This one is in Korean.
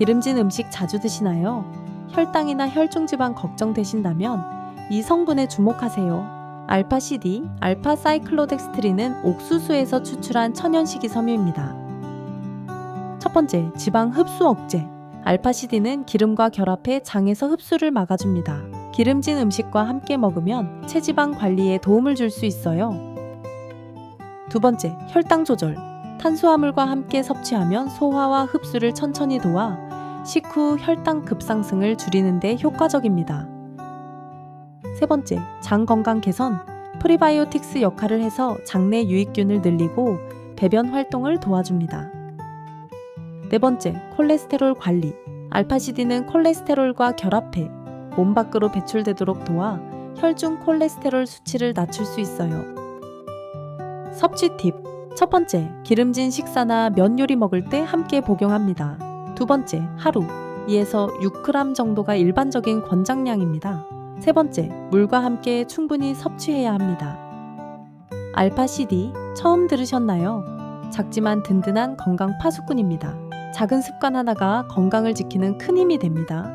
기름진 음식 자주 드시나요? 혈당이나 혈중지방 걱정되신다면 이 성분에 주목하세요. 알파CD, 알파 사이클로덱스트린은 옥수수에서 추출한 천연 식이 섬유입니다. 첫 번째, 지방 흡수 억제. 알파CD는 기름과 결합해 장에서 흡수를 막아줍니다. 기름진 음식과 함께 먹으면 체지방 관리에 도움을 줄 수 있어요. 두 번째, 혈당 조절. 탄수화물과 함께 섭취하면 소화와 흡수를 천천히 도와 식후 혈당 급상승을 줄이는 데 효과적입니다. 세 번째, 장 건강 개선. 프리바이오틱스 역할을 해서 장내 유익균을 늘리고 배변 활동을 도와줍니다. 네 번째, 콜레스테롤 관리. 알파시디는 콜레스테롤과 결합해 몸 밖으로 배출되도록 도와 혈중 콜레스테롤 수치를 낮출 수 있어요. 섭취 팁. 첫 번째, 기름진 식사나 면 요리 먹을 때 함께 복용합니다. 두 번째, 하루 2에서 6g 정도가 일반적인 권장량입니다. 세 번째, 물과 함께 충분히 섭취해야 합니다. 알파 CD 처음 들으셨나요? 작지만 든든한 건강 파수꾼입니다. 작은 습관 하나가 건강을 지키는 큰 힘이 됩니다.